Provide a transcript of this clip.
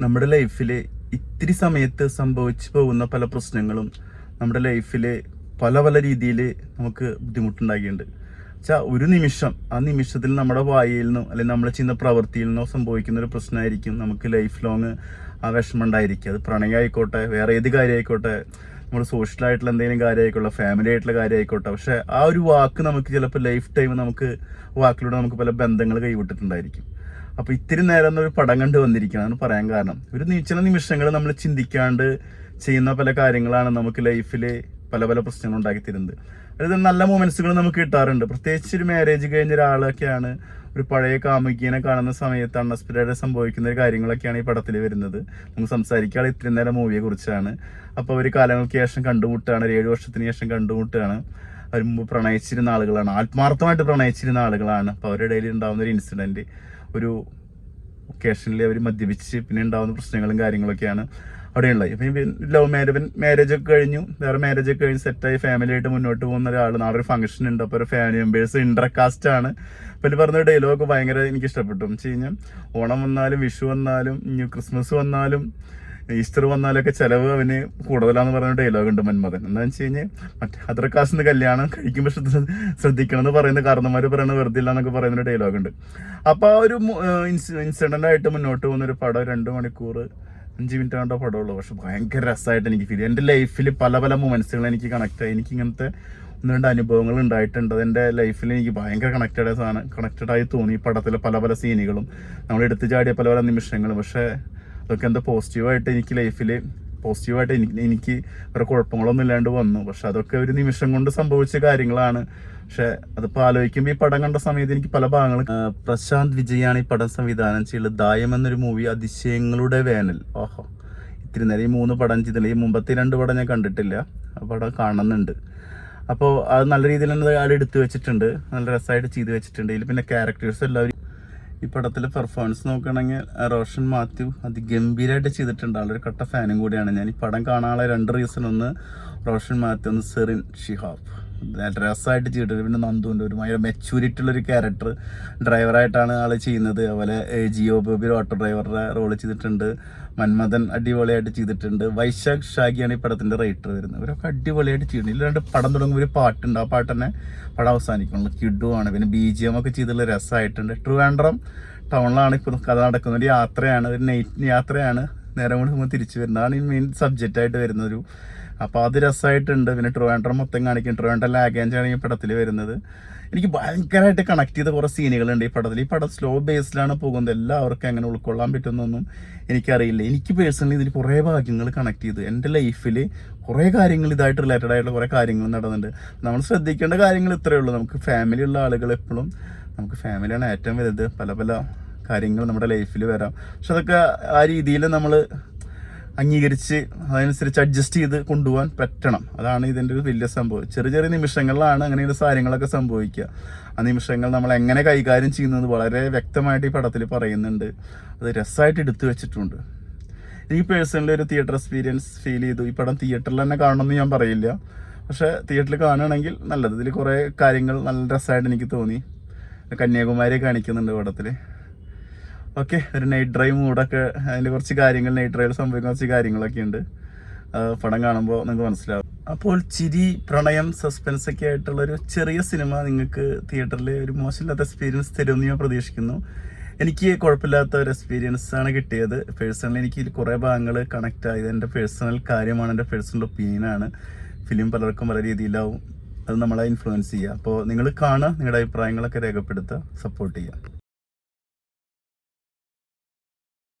നമ്മുടെ ലൈഫിൽ ഇത്തിരി സമയത്ത് സംഭവിച്ചു പോകുന്ന പല പ്രശ്നങ്ങളും നമ്മുടെ ലൈഫിൽ പല പല രീതിയിൽ നമുക്ക് ബുദ്ധിമുട്ടുണ്ടാക്കിയിട്ടുണ്ട് വെച്ചാൽ ഒരു നിമിഷം ആ നിമിഷത്തിൽ നമ്മുടെ വായിൽ നിന്നോ അല്ലെങ്കിൽ നമ്മൾ ചെയ്യുന്ന പ്രവൃത്തിയിൽ നിന്നോ സംഭവിക്കുന്ന ഒരു പ്രശ്നമായിരിക്കും നമുക്ക് ലൈഫ് ലോങ് ആ വിഷമം ഉണ്ടായിരിക്കും അത് പ്രണയം ആയിക്കോട്ടെ വേറെ ഏത് കാര്യമായിക്കോട്ടെ നമ്മൾ സോഷ്യൽ ആയിട്ടുള്ള എന്തെങ്കിലും കാര്യം ആയിക്കോട്ടെ ഫാമിലി ആയിട്ടുള്ള കാര്യം ആയിക്കോട്ടെ പക്ഷെ ആ ഒരു വാക്ക് നമുക്ക് ചിലപ്പോൾ ലൈഫ് ടൈം നമുക്ക് വാക്കിലൂടെ നമുക്ക് പല ബന്ധങ്ങൾ കൈവിട്ടിട്ടുണ്ടായിരിക്കും. അപ്പൊ ഇത്തിരി നേരം ഒരു പടം കണ്ട് എന്ന് പറയാൻ കാരണം. ഒരു ചില നിമിഷങ്ങൾ നമ്മൾ ചിന്തിക്കാണ്ട് ചെയ്യുന്ന പല കാര്യങ്ങളാണ് നമുക്ക് ലൈഫിൽ പല പല പ്രശ്നങ്ങൾ ഉണ്ടാക്കി തരുന്നത്. അതായത് നല്ല മൊമെന്റ്സുകൾ നമുക്ക് കിട്ടാറുണ്ട്. പ്രത്യേകിച്ച് ഒരു മാരേജ് കഴിഞ്ഞ ഒരാളൊക്കെയാണ് ഒരു പഴയ കാമുകിനെ കാണുന്ന സമയത്ത് അൺഎക്സ്പെക്റ്റഡ് സംഭവിക്കുന്ന കാര്യങ്ങളൊക്കെയാണ് ഈ പടത്തിൽ വരുന്നത്. നമുക്ക് സംസാരിക്കാതെ ഇത്രയും നേരം മൂവിയെ കുറിച്ചാണ്. അപ്പോൾ ഒരു കാലങ്ങൾക്ക് ശേഷം കണ്ടുമുട്ടുകയാണ് ഒരു ഏഴ് വർഷത്തിന് ശേഷം കണ്ടുമുട്ടുകയാണ് അവർ മുമ്പ് പ്രണയിച്ചിരുന്ന ആളുകളാണ് ആത്മാർത്ഥമായിട്ട് പ്രണയിച്ചിരുന്ന ആളുകളാണ്. അപ്പോൾ അവരുടെ ഇടയിൽ ഉണ്ടാകുന്ന ഒരു ഇൻസിഡന്റ് ഒരു ഒക്കേഷനിൽ അവർ മദ്യപിച്ച് പിന്നെ ഉണ്ടാകുന്ന പ്രശ്നങ്ങളും കാര്യങ്ങളൊക്കെയാണ് അവിടെയുള്ളത്. ഇപ്പം ലവ് മാരേജ് മാരേജ് ഒക്കെ കഴിഞ്ഞു. വേറെ മാരേജ് ഒക്കെ കഴിഞ്ഞ് സെറ്റായി ഫാമിലി ആയിട്ട് മുന്നോട്ട് പോകുന്ന ഒരാൾ നാളെ ഒരു ഫംഗ്ഷൻ ഉണ്ട്. അപ്പോൾ ഒരു ഫാമിലി മെമ്പേഴ്സ് ഇന്റർകാസ്റ്റ് ആണ്. അപ്പോൾ പറഞ്ഞ ഡയലോഗ് ഭയങ്കര എനിക്ക് ഇഷ്ടപ്പെട്ടു. എന്ന് വെച്ച് കഴിഞ്ഞാൽ ഓണം വന്നാലും വിഷു വന്നാലും ഇനി ക്രിസ്മസ് വന്നാലും ഈസ്റ്റർ വന്നാലൊക്കെ ചെലവ് അവന് കൂടുതലാന്ന് പറഞ്ഞ ഡയലോഗ് ഉണ്ട് മന്മഥൻ. എന്താണെന്ന് വെച്ച് കഴിഞ്ഞാൽ മറ്റേ അതർ കല്യാണം കഴിക്കുമ്പോൾ ശ്രദ്ധ ശ്രദ്ധിക്കണം എന്ന് പറയുന്ന കാരണന്മാർ പറയുന്ന വെറുതെ ഇല്ല എന്നൊക്കെ പറയുന്ന ഡയലോഗ് ഉണ്ട്. അപ്പോൾ ആ ഒരു ഇൻസിഡന്റ് ആയിട്ട് മുന്നോട്ട് പോകുന്ന ഒരു പടം രണ്ട് മണിക്കൂർ അഞ്ച് മിനിറ്റ് ആണ്ടോ പടമുള്ളൂ. പക്ഷെ ഭയങ്കര രസമായിട്ട് എനിക്ക് ഫീൽ എന്റെ ലൈഫിൽ പല പല മൊമെന്റ്സുകൾ എനിക്ക് കണക്ട് ആയി. എനിക്ക് ഇങ്ങനത്തെ ഒന്ന് രണ്ട് അനുഭവങ്ങൾ ഉണ്ടായിട്ടുണ്ട്. അത് എന്റെ ലൈഫിൽ എനിക്ക് ഭയങ്കര കണക്റ്റഡ് സാധനം കണക്റ്റഡ് ആയി തോന്നി പടത്തിലെ പല പല സീനുകളും നമ്മൾ എടുത്തു ചാടിയ പല പല നിമിഷങ്ങളും. പക്ഷേ അതൊക്കെ എന്താ പോസിറ്റീവായിട്ട് എനിക്ക് ലൈഫിൽ പോസിറ്റീവായിട്ട് എനിക്ക് എനിക്ക് വേറെ കുഴപ്പങ്ങളൊന്നും ഇല്ലാണ്ട് വന്നു. പക്ഷെ അതൊക്കെ ഒരു നിമിഷം കൊണ്ട് സംഭവിച്ച കാര്യങ്ങളാണ്. പക്ഷെ അതിപ്പോൾ ആലോചിക്കുമ്പോൾ ഈ പടം കണ്ട സമയത്ത് എനിക്ക് പല ഭാഗങ്ങളും പ്രശാന്ത് വിജയാണ് ഈ പടം സംവിധാനം ചെയ്യുന്നത് ദായം എന്നൊരു മൂവി അതിശയങ്ങളുടെ വേനൽ. ഓഹോ. ഇത്തിരി നേരം ഈ മൂന്ന് പടം ചെയ്തില്ല ഈ മുമ്പത്തെ രണ്ട് പടം ഞാൻ കണ്ടിട്ടില്ല. ആ പടം കാണുന്നുണ്ട്. അപ്പോൾ അത് നല്ല രീതിയിൽ തന്നെ അത് എടുത്തു വെച്ചിട്ടുണ്ട്. നല്ല രസമായിട്ട് ചെയ്തു വെച്ചിട്ടുണ്ട്. ഇതിൽ പിന്നെ ക്യാരക്ടേഴ്സ് എല്ലാവരും ഈ പടത്തിലെ പെർഫോമൻസ് നോക്കുകയാണെങ്കിൽ റോഷൻ മാത്യു അതിഗംഭീരമായിട്ട് ചെയ്തിട്ടുണ്ട്. ആളൊരു കട്ട ഫാനും കൂടിയാണ്. ഞാൻ ഈ പടം കാണാനുള്ള രണ്ട് റീസൺ ഒന്ന് റോഷൻ മാത്യു ഒന്ന് സെറിൻ ഷിഹാബ്. രസമായിട്ട് ചെയ്തിട്ടുണ്ട്. പിന്നെ നന്ദുണ്ട്. ഒരു ഭയങ്കര മെച്ചൂരിറ്റി ഉള്ളൊരു ക്യാരക്ടർ ഡ്രൈവറായിട്ടാണ് ആൾ ചെയ്യുന്നത്. അതുപോലെ ജിയോ ബോബി ഓട്ടോ ഡ്രൈവറുടെ റോൾ ചെയ്തിട്ടുണ്ട്. മന്മഥൻ അടിപൊളിയായിട്ട് ചെയ്തിട്ടുണ്ട്. വൈശാഖ് ഷാഗിയാണ് ഈ പടത്തിന്റെ റൈറ്റർ വരുന്നത്. ഇവരൊക്കെ അടിപൊളിയായിട്ട് ചെയ്യുന്നുണ്ട് ഇല്ലാണ്ട് പടം തുടങ്ങുമ്പോൾ ഒരു പാട്ടുണ്ട്. ആ പാട്ട് തന്നെ പടം അവസാനിക്കുള്ളൂ കിഡുവാണ് പിന്നെ ബി ജി എം ഒക്കെ ചെയ്തിട്ടുള്ള രസമായിട്ടുണ്ട്. ട്രിവാൻഡ്രം ടൗണിലാണ് ഇപ്പോൾ കഥ നടക്കുന്നത്. ഒരു യാത്രയാണ്. ഒരു നൈറ്റ് യാത്രയാണ്. നേരം കൊണ്ട് നമ്മൾ തിരിച്ചു വരുന്നത്. അതാണ് ഈ മെയിൻ സബ്ജക്റ്റ് ആയിട്ട് വരുന്ന ഒരു അപ്പോൾ അത് രസമായിട്ടുണ്ട് പിന്നെ ട്രിവാൻഡ്രം മൊത്തം കാണിക്കും. ട്രിവാൻഡ്രം ലാഗേജാണ് ഈ പടത്തിൽ വരുന്നത്. എനിക്ക് ഭയങ്കരമായിട്ട് കണക്ട് ചെയ്ത കുറേ സീനുകളുണ്ട് ഈ പടത്തിൽ ഈ പടം സ്ലോ ബേസിലാണ് പോകുന്നത്. എല്ലാവർക്കും എങ്ങനെ ഉൾക്കൊള്ളാൻ പറ്റുന്നൊന്നും എനിക്കറിയില്ല. എനിക്ക് പേഴ്സണലി ഇതിൽ കുറേ ഭാഗ്യങ്ങൾ കണക്ട് ചെയ്ത്. എന്റെ ലൈഫിൽ കുറേ കാര്യങ്ങൾ ഇതായിട്ട് റിലേറ്റഡ് ആയിട്ടുള്ള കുറേ കാര്യങ്ങൾ നടന്നുണ്ട് നമ്മൾ ശ്രദ്ധിക്കേണ്ട കാര്യങ്ങൾ ഇത്രയേ ഉള്ളൂ. നമുക്ക് ഫാമിലി ഉള്ള ആളുകൾ എപ്പോഴും നമുക്ക് ഫാമിലിയാണ് ഏറ്റവും വലുത്. പല പല കാര്യങ്ങൾ നമ്മുടെ ലൈഫിൽ വരാം. പക്ഷെ അതൊക്കെ ആ രീതിയിൽ നമ്മൾ അംഗീകരിച്ച് അതനുസരിച്ച് അഡ്ജസ്റ്റ് ചെയ്ത് കൊണ്ടുപോകാൻ പറ്റണം. അതാണ് ഇതിന്റെ ഒരു വലിയ സംഭവം. ചെറിയ ചെറിയ നിമിഷങ്ങളിലാണ് അങ്ങനെയുള്ള കാര്യങ്ങളൊക്കെ സംഭവിക്കുക. ആ നിമിഷങ്ങൾ നമ്മൾ എങ്ങനെ കൈകാര്യം ചെയ്യുന്നത് വളരെ വ്യക്തമായിട്ട് ഈ പടത്തിൽ പറയുന്നുണ്ട്. അത് രസമായിട്ട് എടുത്തു വെച്ചിട്ടുണ്ട്. എനിക്ക് പേഴ്സണലി ഒരു തിയേറ്റർ എക്സ്പീരിയൻസ് ഫീൽ ചെയ്തു. ഈ പടം തിയേറ്ററിൽ തന്നെ കാണണമെന്ന് ഞാൻ പറയില്ല. പക്ഷേ തിയേറ്ററിൽ കാണുകയാണെങ്കിൽ നല്ലത്. ഇതിൽ കുറേ കാര്യങ്ങൾ നല്ല രസമായിട്ട് എനിക്ക് തോന്നി. കന്യാകുമാരി കാണിക്കുന്നുണ്ട് പടത്തിൽ ഓക്കെ ഒരു നൈറ്റ് ഡ്രൈവ് മൂഡൊക്കെ അതിന്റെ കുറച്ച് കാര്യങ്ങൾ നൈറ്റ് ഡ്രൈവിൽ സംഭവിക്കുന്ന കുറച്ച് കാര്യങ്ങളൊക്കെ ഉണ്ട്. പടം കാണുമ്പോൾ നിങ്ങൾക്ക് മനസ്സിലാവും. അപ്പോൾ ചിരി പ്രണയം സസ്പെൻസ് ഒക്കെ ആയിട്ടുള്ള ഒരു ചെറിയ സിനിമ നിങ്ങൾക്ക് തിയേറ്ററിൽ ഒരു മോശമില്ലാത്ത എക്സ്പീരിയൻസ് തരുമെന്ന് ഞാൻ പ്രതീക്ഷിക്കുന്നു. എനിക്ക് കുഴപ്പമില്ലാത്ത ഒരു എക്സ്പീരിയൻസ് ആണ് കിട്ടിയത്. പേഴ്സണലി എനിക്ക് കുറേ ഭാഗങ്ങൾ കണക്റ്റ് ആയത് എന്റെ പേഴ്സണൽ കാര്യമാണ് എന്റെ പേഴ്സണൽ ഒപ്പീനിയനാണ് ഫിലിം പലർക്കും പല രീതിയിലാവും. അത് നമ്മളെ ഇൻഫ്ലുവൻസ് ചെയ്യുക. അപ്പോൾ നിങ്ങൾ കാണുക നിങ്ങളുടെ അഭിപ്രായങ്ങളൊക്കെ രേഖപ്പെടുത്തുക സപ്പോർട്ട് ചെയ്യുക.